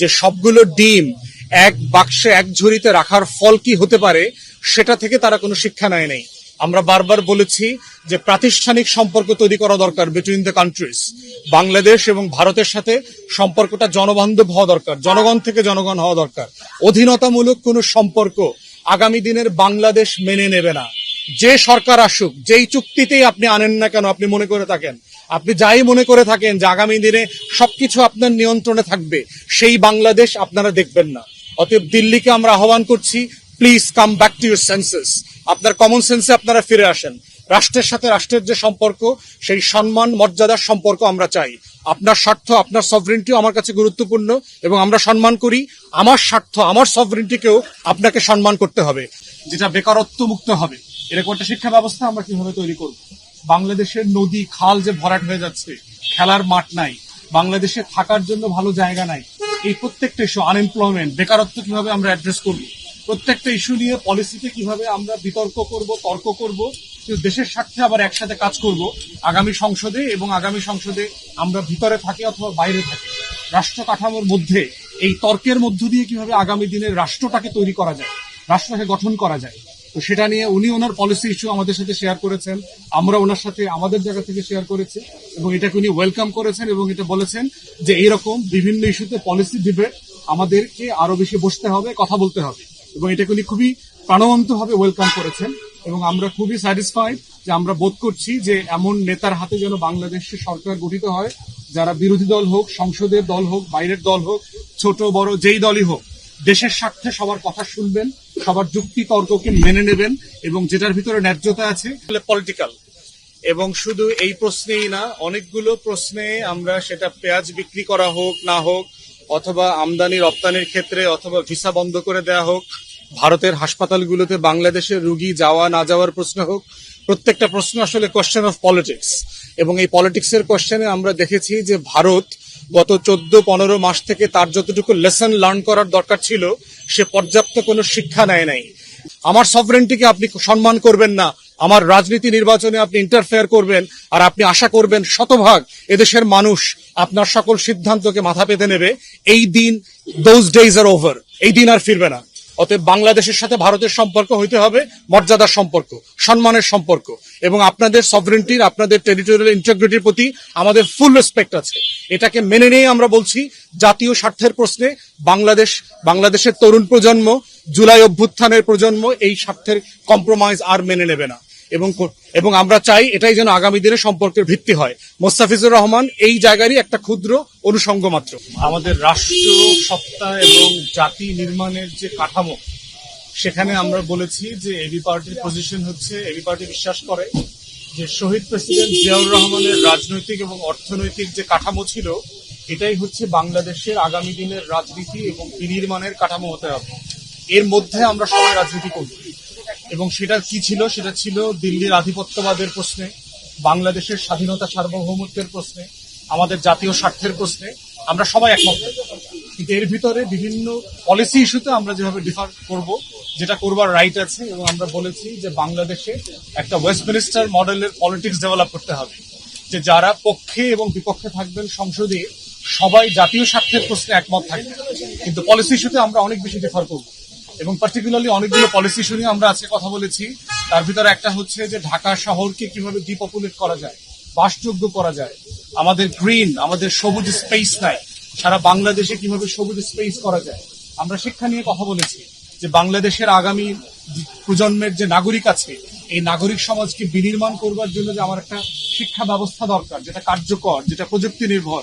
যে সবগুলো ডিম এক বাক্সে এক ঝুড়িতে রাখার ফল কি হতে পারে, সেটা থেকে তারা কোনো শিক্ষা নেয় নাই। আমরা বারবার বলেছি যে প্রাতিষ্ঠানিক সম্পর্ক তৈরি করা দরকার বিটুইন দ্য কান্ট্রিজ বাংলাদেশ এবং ভারতের সাথে সম্পর্কটা জনবান্ধব হওয়া দরকার, জনগণ থেকে জনগণ হওয়া দরকার। অধীনতামূলক কোনো সম্পর্ক আগামী দিনের বাংলাদেশ মেনে নেবে না। যে সরকার আসুক, যেই চুক্তিতেই আপনি আনেন না কেন, আপনি মনে করে থাকেন। আপনি যাই মনে করে থাকেন যে আগামী দিনে সবকিছু আপনার নিয়ন্ত্রণে থাকবে, সেই বাংলাদেশ আপনারা দেখবেন না। অতএব দিল্লিকে আমরা আহ্বান করছি please come back to your senses আপনার কমন সেন্সে আপনারা ফিরে আসেন। রাষ্ট্রের সাথে রাষ্ট্রের যে সম্পর্ক, সেই সম্মান, মর্যাদার সম্পর্ক আমরা চাই। আপনার স্বার্থ, আপনার সভরেন্টিও আমার কাছে গুরুত্বপূর্ণ এবং আমরা সম্মান করি। আমার স্বার্থ, আমার সভরেন্টিকেও আপনাকে সম্মান করতে হবে, যেটা বেকারত্ব মুক্ত হবে। এরকম একটা শিক্ষা ব্যবস্থা আমরা কীভাবে তৈরি করব? বাংলাদেশের নদী, খাল যে ভরাট হয়ে যাচ্ছে, খেলার মাঠ নাই, বাংলাদেশে থাকার জন্য ভালো জায়গা নাই, এই প্রত্যেকটা ইস্যু আনএমপ্লয়মেন্ট বেকারত্ব কীভাবে আমরা অ্যাড্রেস করব? প্রত্যেকটা ইস্যু নিয়ে পলিসিতে কীভাবে আমরা বিতর্ক করব, তর্ক করব, কিন্তু দেশের স্বার্থে আবার একসাথে কাজ করব, আগামী সংসদে এবং আগামী সংসদে আমরা ভিতরে থাকি অথবা বাইরে থাকি। রাষ্ট্র কাঠামোর মধ্যে এই তর্কের মধ্য দিয়ে কীভাবে আগামী দিনের রাষ্ট্রটাকে তৈরি করা যায়, রাষ্ট্রকে গঠন করা যায় তো সেটা নিয়ে উনি ওনার পলিসি ইস্যু আমাদের সাথে শেয়ার করেছেন, আমরা ওনার সাথে আমাদের জায়গা থেকে শেয়ার করেছি এবং এটাকে উনি ওয়েলকাম করেছেন এবং এটা বলেছেন যে এইরকম বিভিন্ন ইস্যুতে পলিসি ডিবেট আমাদেরকে আরও বেশি বসতে হবে, কথা বলতে হবে। এবং এটাকে উনি খুবই প্রাণবন্ত ভাবে ওয়েলকাম করেছেন এবং আমরা খুবই স্যাটিসফাইড যে আমরা বোধ করছি যে এমন নেতার হাতে যেন বাংলাদেশের সরকার গঠিত হয়, যারা বিরোধী দল হোক, সংসদের দল হোক, বাইরের দল হোক, ছোট, বড়, যেই দলই হোক। দেশের স্বার্থে সবার কথা শুনবেন, সবার যুক্তি তর্ককে মেনে নেবেন এবং যেটার ভিতরে ন্যায্যতা আছে পলিটিক্যাল এবং শুধু এই প্রশ্নেই না, অনেকগুলো প্রশ্নে আমরা সেটা পেঁয়াজ বিক্রি করা হোক, না হোক, অথবা আমদানি রপ্তানির ক্ষেত্রে অথবা ভিসা বন্ধ করে দেওয়া হোক, ভারতের হাসপাতালগুলোতে বাংলাদেশের রুগী যাওয়া, না যাওয়ার প্রশ্ন হোক, প্রত্যেকটা প্রশ্ন আসলে কোশ্চেন অফ পলিটিক্স এবং এই পলিটিক্সের কোশ্চেনে আমরা দেখেছি যে ভারত গত চোদ্দ, পনেরো মাস থেকে তার যতটুকু লেসন লার্ন করার দরকার ছিল, সে পর্যাপ্ত কোনো শিক্ষা নেয় নাই। আমার সফরেন্টিকে আপনি সম্মান করবেন না, আমার রাজনীতি নির্বাচনে আপনি ইন্টারফেয়ার করবেন, আর আপনি আশা করবেন শতভাগ এদেশের মানুষ আপনার সকল সিদ্ধান্তকে মাথা পেতে নেবে। এই দিন দোজ ডেইজ আর ওভার এই দিন আর ফিরবে না। অতএব বাংলাদেশের সাথে ভারতের সম্পর্ক হইতে হবে, মর্যাদার সম্পর্ক, সম্মানের সম্পর্ক এবং আপনাদের সভরেন্টির আপনাদের টেরিটোরিয়াল ইন্টিগ্রিটির প্রতি আমাদের ফুল রেসপেক্ট আছে। এটাকে মেনে নিয়ে আমরা বলছি, জাতীয় স্বার্থের প্রশ্নে বাংলাদেশ, বাংলাদেশের তরুণ প্রজন্ম, জুলাই অভ্যুত্থানের প্রজন্ম এই স্বার্থের কম্প্রোমাইজ আর মেনে নেবে না। এবং এবং আমরা চাই এটাই যেন আগামী দিনে সম্পর্কের ভিত্তি হয়। মোস্তাফিজুর রহমান, এই জায়গারই একটা ক্ষুদ্র অনুষঙ্গ মাত্র। আমাদের রাষ্ট্র, সত্তা এবং জাতি নির্মাণের যে কাঠামো, সেখানে আমরা বলেছি যে এবি পার্টির পজিশন হচ্ছে এবি পার্টি বিশ্বাস করে যে শহীদ প্রেসিডেন্ট জিয়াউর রহমানের রাজনৈতিক এবং অর্থনৈতিক যে কাঠামো ছিল, এটাই হচ্ছে বাংলাদেশের আগামী দিনের রাজনীতি এবং বিনির্মাণের কাঠামো হতে হবে। এর মধ্যে আমরা সবাই রাজনীতি করব। এবং সেটা কি ছিল? সেটা ছিল দিল্লির আধিপত্যবাদের প্রশ্নে, বাংলাদেশের স্বাধীনতা সার্বভৌমত্বের প্রশ্নে, আমাদের জাতীয় স্বার্থের প্রশ্নে। আমরা সবাই একমত। কিন্তু এর ভিতরে বিভিন্ন পলিসি ইস্যুতে আমরা যেভাবে ডিফার করব, যেটা করবার রাইট আছে, এবং আমরা বলেছি যে বাংলাদেশে একটা ওয়েস্টমিনিস্টার মডেলের পলিটিক্স ডেভেলপ করতে হবে। যে যারা পক্ষে এবং বিপক্ষে থাকবেন সংসদে, সবাই জাতীয় স্বার্থের প্রশ্নে একমত থাকবে। কিন্তু পলিসি ইস্যুতে আমরা অনেক বেশি ডিফার করব। এবং পার্টিকুলারলি অনেকগুলো পলিসি ইস্যু নিয়ে আমরা আজকে কথা বলেছি। তার ভিতরে একটা হচ্ছে যে ঢাকা শহরকে কীভাবে ডিপপুলেট করা যায়, বাসযোগ্য করা যায়। আমাদের গ্রিন আমাদের সবুজ স্পেস নাই। সারা বাংলাদেশে কীভাবে সবুজ স্পেস করা যায়? আমরা শিক্ষা নিয়ে কথা বলেছি যে বাংলাদেশের আগামী প্রজন্মের যে নাগরিক আছে, এই নাগরিক সমাজকে বিনির্মাণ করবার জন্য যে আমার একটা শিক্ষা ব্যবস্থা দরকার, যেটা কার্যকর, যেটা প্রযুক্তি নির্ভর